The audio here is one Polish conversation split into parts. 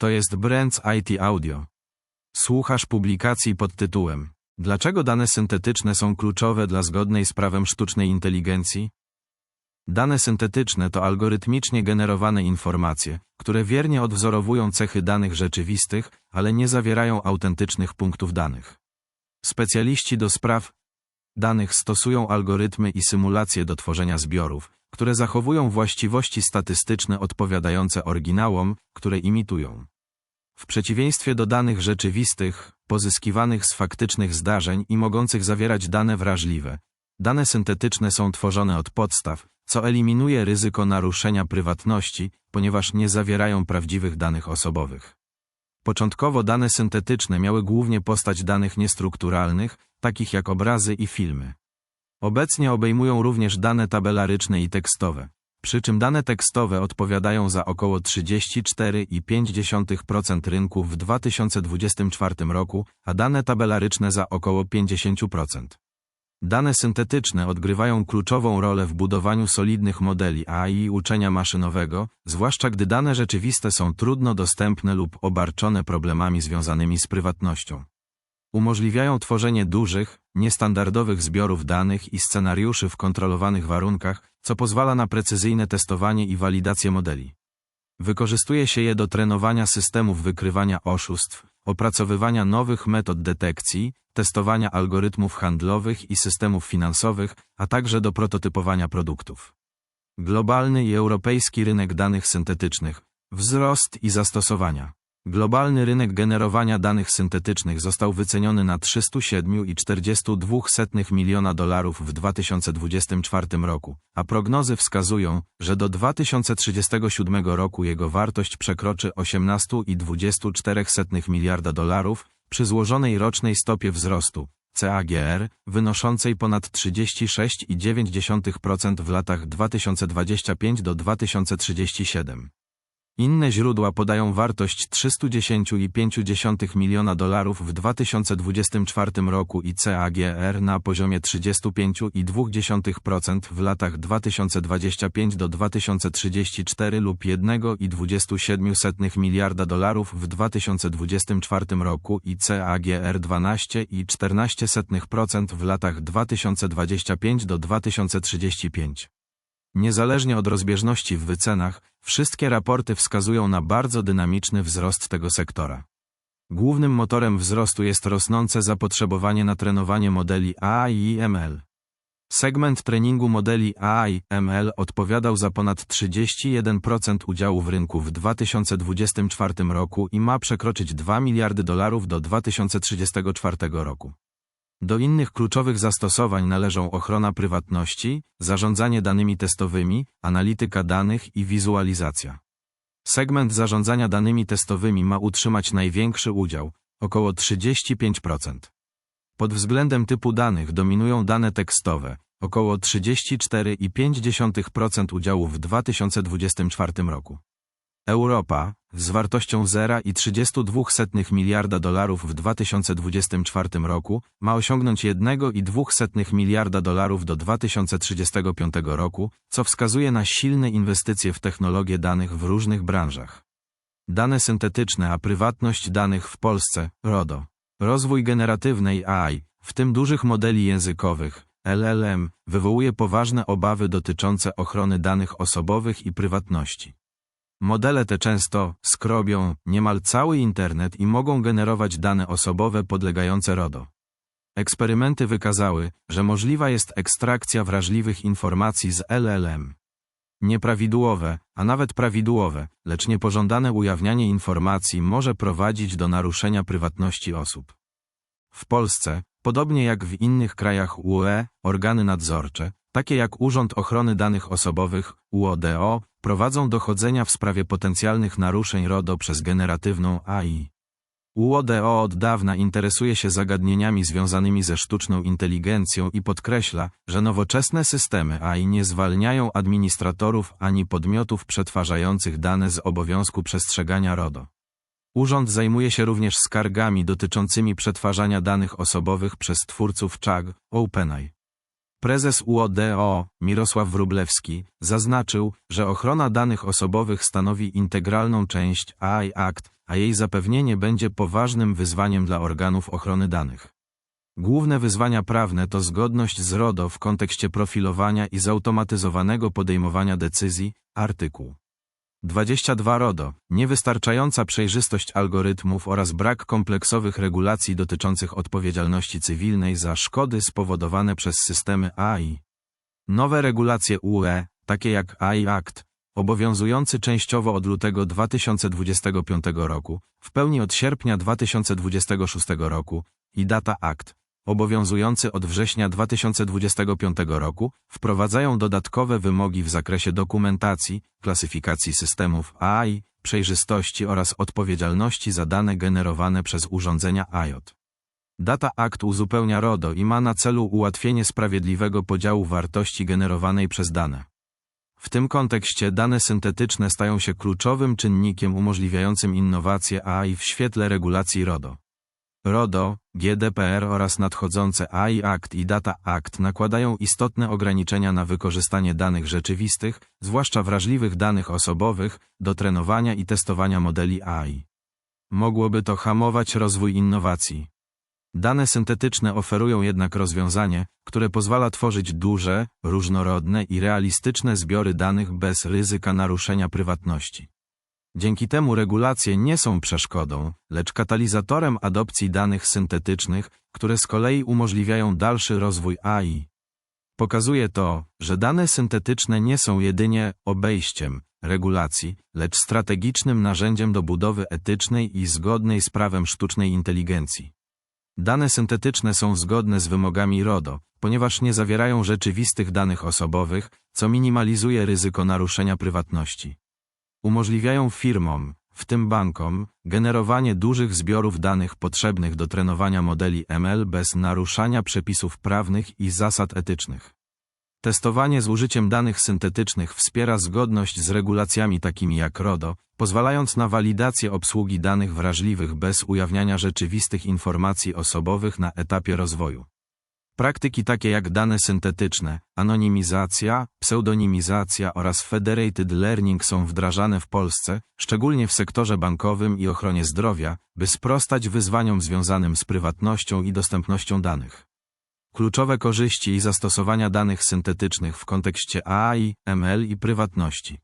To jest Brands IT Audio. Słuchasz publikacji pod tytułem Dlaczego dane syntetyczne są kluczowe dla zgodnej z prawem sztucznej inteligencji? Dane syntetyczne to algorytmicznie generowane informacje, które wiernie odwzorowują cechy danych rzeczywistych, ale nie zawierają autentycznych punktów danych. Specjaliści do spraw danych stosują algorytmy i symulacje do tworzenia zbiorów, które zachowują właściwości statystyczne odpowiadające oryginałom, które imitują. W przeciwieństwie do danych rzeczywistych, pozyskiwanych z faktycznych zdarzeń i mogących zawierać dane wrażliwe, dane syntetyczne są tworzone od podstaw, co eliminuje ryzyko naruszenia prywatności, ponieważ nie zawierają prawdziwych danych osobowych. Początkowo dane syntetyczne miały głównie postać danych niestrukturalnych, takich jak obrazy i filmy. Obecnie obejmują również dane tabelaryczne i tekstowe, przy czym dane tekstowe odpowiadają za około 34,5% rynku w 2024 roku, a dane tabelaryczne za około 50%. Dane syntetyczne odgrywają kluczową rolę w budowaniu solidnych modeli AI uczenia maszynowego, zwłaszcza gdy dane rzeczywiste są trudno dostępne lub obarczone problemami związanymi z prywatnością. Umożliwiają tworzenie dużych, niestandardowych zbiorów danych i scenariuszy w kontrolowanych warunkach, co pozwala na precyzyjne testowanie i walidację modeli. Wykorzystuje się je do trenowania systemów wykrywania oszustw, opracowywania nowych metod detekcji, testowania algorytmów handlowych i systemów finansowych, a także do prototypowania produktów. Globalny i europejski rynek danych syntetycznych, wzrost i zastosowania. Globalny rynek generowania danych syntetycznych został wyceniony na 307,42 miliona dolarów w 2024 roku, a prognozy wskazują, że do 2037 roku jego wartość przekroczy 18,24 miliarda dolarów przy złożonej rocznej stopie wzrostu CAGR wynoszącej ponad 36,9% w latach 2025 do 2037. Inne źródła podają wartość 310,5 miliona dolarów w 2024 roku i CAGR na poziomie 35,2% w latach 2025 do 2034 lub 1,27 miliarda dolarów w 2024 roku i CAGR 12,14% w latach 2025 do 2035. Niezależnie od rozbieżności w wycenach, wszystkie raporty wskazują na bardzo dynamiczny wzrost tego sektora. Głównym motorem wzrostu jest rosnące zapotrzebowanie na trenowanie modeli AI i ML. Segment treningu modeli AI ML odpowiadał za ponad 31% udziału w rynku w 2024 roku i ma przekroczyć 2 miliardy dolarów do 2034 roku. Do innych kluczowych zastosowań należą ochrona prywatności, zarządzanie danymi testowymi, analityka danych i wizualizacja. Segment zarządzania danymi testowymi ma utrzymać największy udział, około 35%. Pod względem typu danych dominują dane tekstowe, około 34,5% udziału w 2024 roku. Europa, z wartością 0,32 miliarda dolarów w 2024 roku, ma osiągnąć 1,2 miliarda dolarów do 2035 roku, co wskazuje na silne inwestycje w technologie danych w różnych branżach. Dane syntetyczne a prywatność danych w Polsce, RODO. Rozwój generatywnej AI, w tym dużych modeli językowych, LLM, wywołuje poważne obawy dotyczące ochrony danych osobowych i prywatności. Modele te często skrobią niemal cały internet i mogą generować dane osobowe podlegające RODO. Eksperymenty wykazały, że możliwa jest ekstrakcja wrażliwych informacji z LLM. Nieprawidłowe, a nawet prawidłowe, lecz niepożądane ujawnianie informacji może prowadzić do naruszenia prywatności osób. W Polsce, podobnie jak w innych krajach UE, organy nadzorcze, takie jak Urząd Ochrony Danych Osobowych, UODO, prowadzą dochodzenia w sprawie potencjalnych naruszeń RODO przez generatywną AI. UODO od dawna interesuje się zagadnieniami związanymi ze sztuczną inteligencją i podkreśla, że nowoczesne systemy AI nie zwalniają administratorów ani podmiotów przetwarzających dane z obowiązku przestrzegania RODO. Urząd zajmuje się również skargami dotyczącymi przetwarzania danych osobowych przez twórców CHAG, OpenAI. Prezes UODO Mirosław Wróblewski zaznaczył, że ochrona danych osobowych stanowi integralną część AI Act, a jej zapewnienie będzie poważnym wyzwaniem dla organów ochrony danych. Główne wyzwania prawne to zgodność z RODO w kontekście profilowania i zautomatyzowanego podejmowania decyzji, artykuł 22 RODO, niewystarczająca przejrzystość algorytmów oraz brak kompleksowych regulacji dotyczących odpowiedzialności cywilnej za szkody spowodowane przez systemy AI. Nowe regulacje UE, takie jak AI Act, obowiązujący częściowo od lutego 2025 roku, w pełni od sierpnia 2026 roku, i Data Act, obowiązujący od września 2025 roku, wprowadzają dodatkowe wymogi w zakresie dokumentacji, klasyfikacji systemów AI, przejrzystości oraz odpowiedzialności za dane generowane przez urządzenia IoT. Data Act uzupełnia RODO i ma na celu ułatwienie sprawiedliwego podziału wartości generowanej przez dane. W tym kontekście dane syntetyczne stają się kluczowym czynnikiem umożliwiającym innowacje AI w świetle regulacji RODO. RODO, GDPR oraz nadchodzące AI Act i Data Act nakładają istotne ograniczenia na wykorzystanie danych rzeczywistych, zwłaszcza wrażliwych danych osobowych, do trenowania i testowania modeli AI. Mogłoby to hamować rozwój innowacji. Dane syntetyczne oferują jednak rozwiązanie, które pozwala tworzyć duże, różnorodne i realistyczne zbiory danych bez ryzyka naruszenia prywatności. Dzięki temu regulacje nie są przeszkodą, lecz katalizatorem adopcji danych syntetycznych, które z kolei umożliwiają dalszy rozwój AI. Pokazuje to, że dane syntetyczne nie są jedynie obejściem regulacji, lecz strategicznym narzędziem do budowy etycznej i zgodnej z prawem sztucznej inteligencji. Dane syntetyczne są zgodne z wymogami RODO, ponieważ nie zawierają rzeczywistych danych osobowych, co minimalizuje ryzyko naruszenia prywatności. Umożliwiają firmom, w tym bankom, generowanie dużych zbiorów danych potrzebnych do trenowania modeli ML bez naruszania przepisów prawnych i zasad etycznych. Testowanie z użyciem danych syntetycznych wspiera zgodność z regulacjami takimi jak RODO, pozwalając na walidację obsługi danych wrażliwych bez ujawniania rzeczywistych informacji osobowych na etapie rozwoju. Praktyki takie jak dane syntetyczne, anonimizacja, pseudonimizacja oraz federated learning są wdrażane w Polsce, szczególnie w sektorze bankowym i ochronie zdrowia, by sprostać wyzwaniom związanym z prywatnością i dostępnością danych. Kluczowe korzyści i zastosowania danych syntetycznych w kontekście AI, ML i prywatności.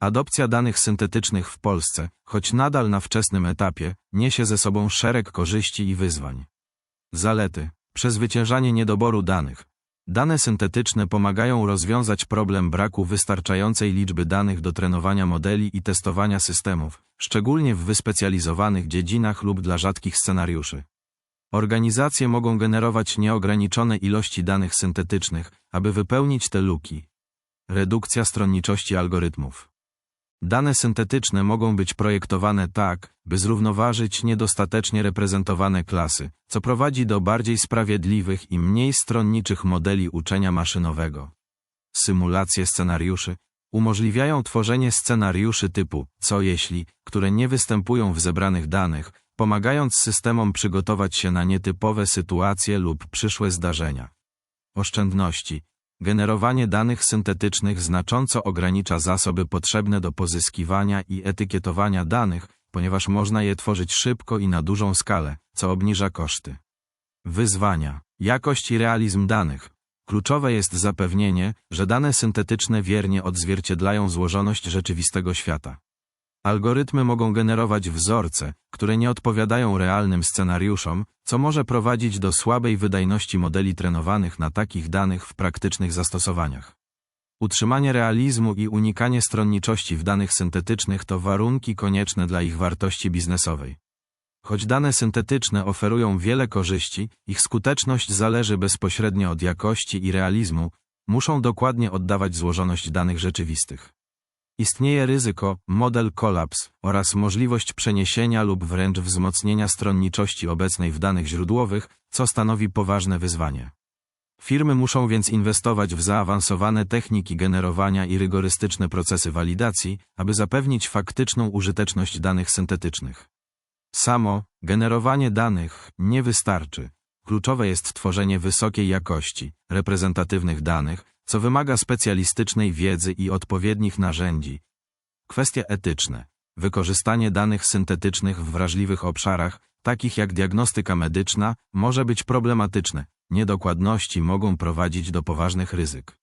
Adopcja danych syntetycznych w Polsce, choć nadal na wczesnym etapie, niesie ze sobą szereg korzyści i wyzwań. Zalety Przezwyciężanie niedoboru danych. Dane syntetyczne pomagają rozwiązać problem braku wystarczającej liczby danych do trenowania modeli i testowania systemów, szczególnie w wyspecjalizowanych dziedzinach lub dla rzadkich scenariuszy. Organizacje mogą generować nieograniczone ilości danych syntetycznych, aby wypełnić te luki. Redukcja stronniczości algorytmów. Dane syntetyczne mogą być projektowane tak, by zrównoważyć niedostatecznie reprezentowane klasy, co prowadzi do bardziej sprawiedliwych i mniej stronniczych modeli uczenia maszynowego. Symulacje scenariuszy umożliwiają tworzenie scenariuszy typu co jeśli, które nie występują w zebranych danych, pomagając systemom przygotować się na nietypowe sytuacje lub przyszłe zdarzenia. Oszczędności Generowanie danych syntetycznych znacząco ogranicza zasoby potrzebne do pozyskiwania i etykietowania danych, ponieważ można je tworzyć szybko i na dużą skalę, co obniża koszty. Wyzwania. Jakość i realizm danych. Kluczowe jest zapewnienie, że dane syntetyczne wiernie odzwierciedlają złożoność rzeczywistego świata. Algorytmy mogą generować wzorce, które nie odpowiadają realnym scenariuszom, co może prowadzić do słabej wydajności modeli trenowanych na takich danych w praktycznych zastosowaniach. Utrzymanie realizmu i unikanie stronniczości w danych syntetycznych to warunki konieczne dla ich wartości biznesowej. Choć dane syntetyczne oferują wiele korzyści, ich skuteczność zależy bezpośrednio od jakości i realizmu, muszą dokładnie oddawać złożoność danych rzeczywistych. Istnieje ryzyko, model kolaps oraz możliwość przeniesienia lub wręcz wzmocnienia stronniczości obecnej w danych źródłowych, co stanowi poważne wyzwanie. Firmy muszą więc inwestować w zaawansowane techniki generowania i rygorystyczne procesy walidacji, aby zapewnić faktyczną użyteczność danych syntetycznych. Samo generowanie danych nie wystarczy. kluczowe jest tworzenie wysokiej jakości, reprezentatywnych danych, co wymaga specjalistycznej wiedzy i odpowiednich narzędzi. Kwestie etyczne. Wykorzystanie danych syntetycznych w wrażliwych obszarach, takich jak diagnostyka medyczna, może być problematyczne. Niedokładności mogą prowadzić do poważnych ryzyk.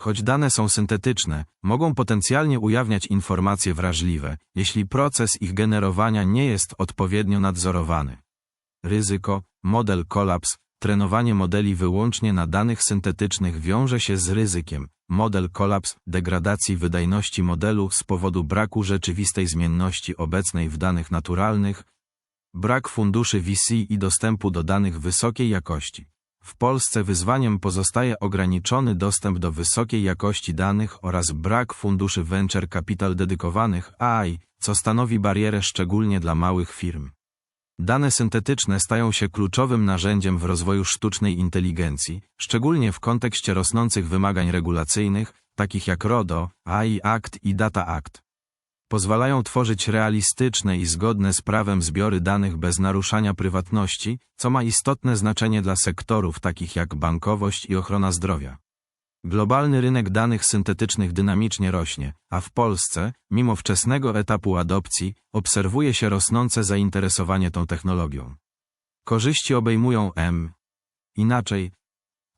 Choć dane są syntetyczne, mogą potencjalnie ujawniać informacje wrażliwe, jeśli proces ich generowania nie jest odpowiednio nadzorowany. Ryzyko, model kolaps, trenowanie modeli wyłącznie na danych syntetycznych wiąże się z ryzykiem, model kolaps, degradacji wydajności modelu z powodu braku rzeczywistej zmienności obecnej w danych naturalnych, brak funduszy VC i dostępu do danych wysokiej jakości. W Polsce wyzwaniem pozostaje ograniczony dostęp do wysokiej jakości danych oraz brak funduszy venture capital dedykowanych AI, co stanowi barierę szczególnie dla małych firm. Dane syntetyczne stają się kluczowym narzędziem w rozwoju sztucznej inteligencji, szczególnie w kontekście rosnących wymagań regulacyjnych, takich jak RODO, AI Act i Data Act. Pozwalają tworzyć realistyczne i zgodne z prawem zbiory danych bez naruszania prywatności, co ma istotne znaczenie dla sektorów takich jak bankowość i ochrona zdrowia. Globalny rynek danych syntetycznych dynamicznie rośnie, a w Polsce, mimo wczesnego etapu adopcji, obserwuje się rosnące zainteresowanie tą technologią. Korzyści obejmują M. Inaczej,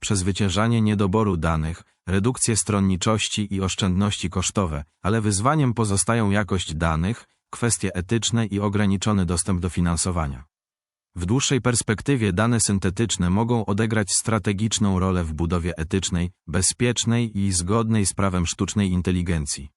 przezwyciężanie niedoboru danych, redukcję stronniczości i oszczędności kosztowe, ale wyzwaniem pozostają jakość danych, kwestie etyczne i ograniczony dostęp do finansowania. W dłuższej perspektywie dane syntetyczne mogą odegrać strategiczną rolę w budowie etycznej, bezpiecznej i zgodnej z prawem sztucznej inteligencji.